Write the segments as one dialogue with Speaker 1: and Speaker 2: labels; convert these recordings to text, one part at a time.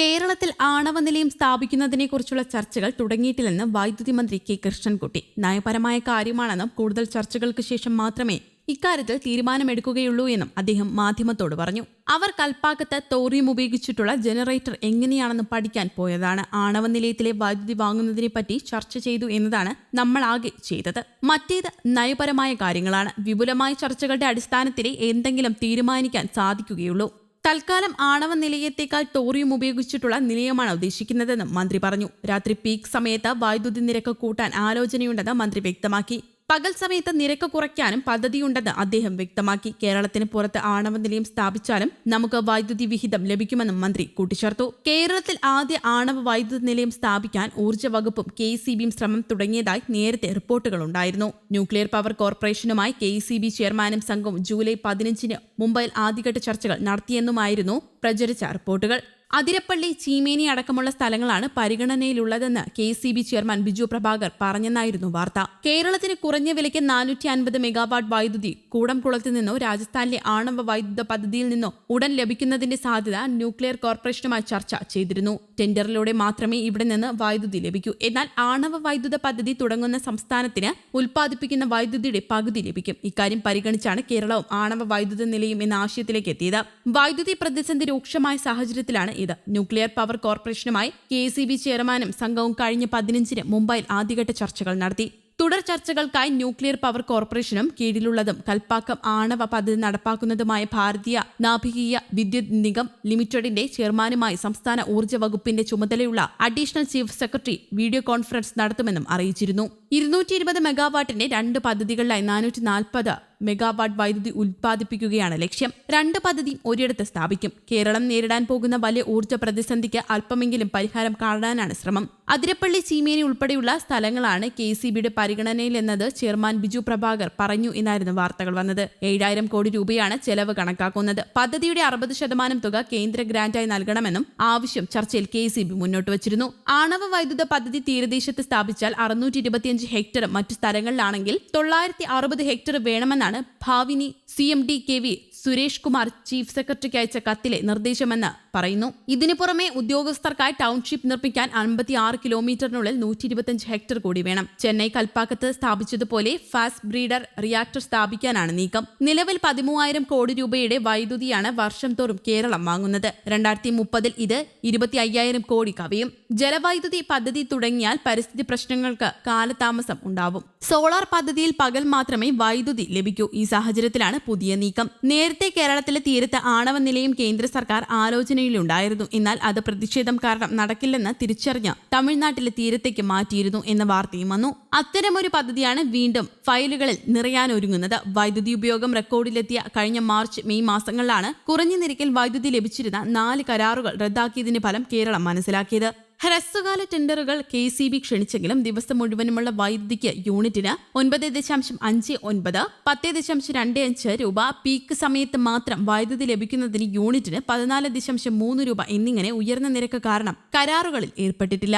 Speaker 1: കേരളത്തിൽ ആണവ നിലയം സ്ഥാപിക്കുന്നതിനെക്കുറിച്ചുള്ള ചർച്ചകൾ തുടങ്ങിയിട്ടില്ലെന്ന് വൈദ്യുതി മന്ത്രി കെ കൃഷ്ണൻകുട്ടി. നയപരമായ കാര്യമാണെന്നും കൂടുതൽ ചർച്ചകൾക്ക് ശേഷം മാത്രമേ ഇക്കാര്യത്തിൽ തീരുമാനമെടുക്കുകയുള്ളൂ എന്നും അദ്ദേഹം മാധ്യമത്തോട് പറഞ്ഞു. അവർ കൽപ്പാക്കത്ത് തോറിയം ഉപയോഗിച്ചിട്ടുള്ള ജനറേറ്റർ എങ്ങനെയാണെന്ന് പഠിക്കാൻ പോയതാണ്. ആണവ നിലയത്തിലെ വൈദ്യുതി വാങ്ങുന്നതിനെപ്പറ്റി ചർച്ച ചെയ്തു എന്നതാണ് നമ്മൾ ആകെ ചെയ്തത്. മറ്റേത് നയപരമായ കാര്യങ്ങളാണ്. വിപുലമായ ചർച്ചകളുടെ അടിസ്ഥാനത്തിലേ എന്തെങ്കിലും തീരുമാനിക്കാൻ സാധിക്കുകയുള്ളൂ. തൽക്കാലം ആണവ നിലയത്തേക്കാൾ തോറിയം ഉപയോഗിച്ചിട്ടുള്ള നിലയമാണ് ഉദ്ദേശിക്കുന്നതെന്നും മന്ത്രി പറഞ്ഞു. രാത്രി പീക്ക് സമയത്ത് വൈദ്യുതി നിരക്ക് കൂട്ടാൻ ആലോചനയുണ്ടെന്ന് മന്ത്രി വ്യക്തമാക്കി. പകൽ സമയത്ത് നിരക്ക് കുറയ്ക്കാനും പദ്ധതിയുണ്ടെന്ന് അദ്ദേഹം വ്യക്തമാക്കി. കേരളത്തിന് പുറത്ത് ആണവ നിലയം സ്ഥാപിച്ചാലും നമുക്ക് വൈദ്യുതി വിഹിതം ലഭിക്കുമെന്നും മന്ത്രി കൂട്ടിച്ചേർത്തു. കേരളത്തിൽ ആദ്യ ആണവ വൈദ്യുതി നിലയം സ്ഥാപിക്കാൻ ഊർജ വകുപ്പും കെ ശ്രമം തുടങ്ങിയതായി നേരത്തെ റിപ്പോർട്ടുകളുണ്ടായിരുന്നു ന്യൂക്ലിയർ പവർ കോർപ്പറേഷനുമായി കെ ചെയർമാനും സംഘവും ജൂലൈ പതിനഞ്ചിന് മുംബൈയിൽ ആദ്യഘട്ട ചർച്ചകൾ നടത്തിയെന്നുമായിരുന്നു പ്രചരിച്ച റിപ്പോർട്ടുകൾ. അതിരപ്പള്ളി ചീമേനി അടക്കമുള്ള സ്ഥലങ്ങളാണ് പരിഗണനയിലുള്ളതെന്ന് K C B chairman Biju Prabhakar പറഞ്ഞെന്നായിരുന്നു വാർത്ത. കേരളത്തിന് കുറഞ്ഞ വിലയ്ക്ക് നാനൂറ്റി അൻപത് മെഗാവാട്ട് വൈദ്യുതി കൂടംകുളത്ത് നിന്നോ രാജസ്ഥാനിലെ ആണവ വൈദ്യുത പദ്ധതിയിൽ നിന്നോ ഉടൻ ലഭിക്കുന്നതിന്റെ സാധ്യത ന്യൂക്ലിയർ കോർപ്പറേഷനുമായി ചർച്ച ചെയ്തിരുന്നു. ടെൻഡറിലൂടെ മാത്രമേ ഇവിടെ നിന്ന് വൈദ്യുതി ലഭിക്കൂ. എന്നാൽ ആണവ വൈദ്യുത പദ്ധതി തുടങ്ങുന്ന സംസ്ഥാനത്തിന് ഉൽപ്പാദിപ്പിക്കുന്ന വൈദ്യുതിയുടെ പകുതി ലഭിക്കും. ഇക്കാര്യം പരിഗണിച്ചാണ് കേരളവും ആണവ വൈദ്യുത നിലയം എന്ന ആശയത്തിലേക്ക് എത്തിയത്. വൈദ്യുതി പ്രതിസന്ധി രൂക്ഷമായ സാഹചര്യത്തിലാണ് ഇത്. ന്യൂക്ലിയർ പവർ കോർപ്പറേഷനുമായി കെ സി ബി ചെയർമാനും സംഘവും കഴിഞ്ഞ പതിനഞ്ചിന് മുംബൈയിൽ ആദ്യഘട്ട ചർച്ചകൾ നടത്തി. തുടർ ചർച്ചകൾക്കായി ന്യൂക്ലിയർ പവർ കോർപ്പറേഷനും കീഴിലുള്ളതും കൽപ്പാക്കം ആണവ പദ്ധതി നടപ്പാക്കുന്നതുമായ ഭാരതീയ നാഭികീയ വിദ്യുത് നിഗം ലിമിറ്റഡിന്റെ ചെയർമാനുമായി സംസ്ഥാന ഊർജ വകുപ്പിന്റെ ചുമതലയുള്ള additional chief secretary video conference നടത്തുമെന്നും അറിയിച്ചിരുന്നു. ഇരുന്നൂറ്റി ഇരുപത് മെഗാവാട്ടിന്റെ രണ്ട് പദ്ധതികളിലായി നാനൂറ്റി നാൽപ്പത് മെഗാവാട്ട് വൈദ്യുതി ഉൽപ്പാദിപ്പിക്കുകയാണ്. ലക്ഷ്യം രണ്ട് പദ്ധതിയും ഒരിടത്ത് സ്ഥാപിക്കും. കേരളം നേരിടാൻ പോകുന്ന വലിയ ഊർജ പ്രതിസന്ധിക്ക് അല്പമെങ്കിലും പരിഹാരം കാണാനാണ് ശ്രമം. അതിരപ്പള്ളി ചീമേനി ഉൾപ്പെടെയുള്ള സ്ഥലങ്ങളാണ് കെ സി ബിയുടെ പരിഗണനയിലെന്നത്. ചെയർമാൻ ബിജു പ്രഭാകർ പറഞ്ഞു എന്നായിരുന്നു വാർത്തകൾ വന്നത്. ഏഴായിരം കോടി രൂപയാണ് ചെലവ് കണക്കാക്കുന്നത്. പദ്ധതിയുടെ അറുപത് ശതമാനം തുക കേന്ദ്ര ഗ്രാന്റായി നൽകണമെന്നും ആവശ്യം ചർച്ചയിൽ കെ സി ബി മുന്നോട്ട് വച്ചിരുന്നു. ആണവ വൈദ്യുത പദ്ധതി തീരദേശത്ത് സ്ഥാപിച്ചാൽ അറുന്നൂറ്റി ഇരുപത്തിയഞ്ച് ഹെക്ടർ മറ്റു സ്ഥലങ്ങളിലാണെങ്കിൽ തൊള്ളായിരത്തി അറുപത് ഹെക്ടർ വേണമെന്നാണ് Bhavini C M D K V Suresh Kumar chief സെക്രട്ടറിക്ക് അയച്ച കത്തിലെ നിർദ്ദേശമെന്ന് പറയുന്നു. ഇതിനു പുറമെ ഉദ്യോഗസ്ഥർക്കായി ടൗൺഷിപ്പ് നിർമ്മിക്കാൻ അൻപത്തി ആറ് കിലോമീറ്ററിനുള്ളിൽ നൂറ്റി ഇരുപത്തിയഞ്ച് ഹെക്ടർ കൂടി വേണം. ചെന്നൈ കൽപ്പാക്കത്ത് സ്ഥാപിച്ചതുപോലെ ഫാസ്റ്റ് ബ്രീഡർ റിയാക്ടർ സ്ഥാപിക്കാനാണ് നീക്കം. നിലവിൽ പതിമൂവായിരം കോടി രൂപയുടെ വൈദ്യുതിയാണ് വർഷം തോറും കേരളം വാങ്ങുന്നത്. രണ്ടായിരത്തി മുപ്പതിൽ ഇത് ഇരുപത്തി അയ്യായിരം കോടി കവിയും. ജലവൈദ്യുതി പദ്ധതി തുടങ്ങിയാൽ പരിസ്ഥിതി പ്രശ്നങ്ങൾക്ക് കാലതാമസം ഉണ്ടാവും. സോളാർ പദ്ധതിയിൽ പകൽ മാത്രമേ വൈദ്യുതി ലഭിക്കൂ. ഈ സാഹചര്യത്തിലാണ് പുതിയ നീക്കം. നേരത്തെ കേരളത്തിലെ തീരത്ത് ആണവ നിലയം കേന്ദ്ര സർക്കാർ ആലോചനയിലുണ്ടായിരുന്നു. എന്നാൽ അത് പ്രതിഷേധം കാരണം നടക്കില്ലെന്ന് തിരിച്ചറിഞ്ഞ് തമിഴ്നാട്ടിലെ തീരത്തേക്ക് മാറ്റിയിരുന്നു എന്ന വാർത്തയും വന്നു. അത്തരമൊരു പദ്ധതിയാണ് വീണ്ടും ഫയലുകളിൽ നിറയാനൊരുങ്ങുന്നത്. വൈദ്യുതി ഉപയോഗം റെക്കോർഡിലെത്തിയ കഴിഞ്ഞ മാർച്ച് മെയ് മാസങ്ങളിലാണ് കുറഞ്ഞ നിരക്കിൽ വൈദ്യുതി ലഭിച്ചിരുന്ന നാല് കരാറുകൾ റദ്ദാക്കിയതിന്റെ ഫലം കേരളം മനസ്സിലാക്കിയത്. ഹ്രസ്വകാല ടെൻഡറുകൾ കെ സി ബി ക്ഷണിച്ചെങ്കിലും ദിവസം മുഴുവനുമുള്ള വൈദ്യുതിക്ക് യൂണിറ്റിന് ഒൻപത് ദശാംശം അഞ്ച് ഒൻപത് പത്ത് ദശാംശം രണ്ട് അഞ്ച് രൂപ പീക്ക് സമയത്ത് മാത്രം വൈദ്യുതി ലഭിക്കുന്നതിന് യൂണിറ്റിന് പതിനാല് ദശാംശം മൂന്ന് രൂപ എന്നിങ്ങനെ ഉയർന്ന നിരക്ക് കാരണം കരാറുകളിൽ ഏർപ്പെട്ടിട്ടില്ല.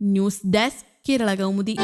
Speaker 1: News desk Kerala Kaumudi.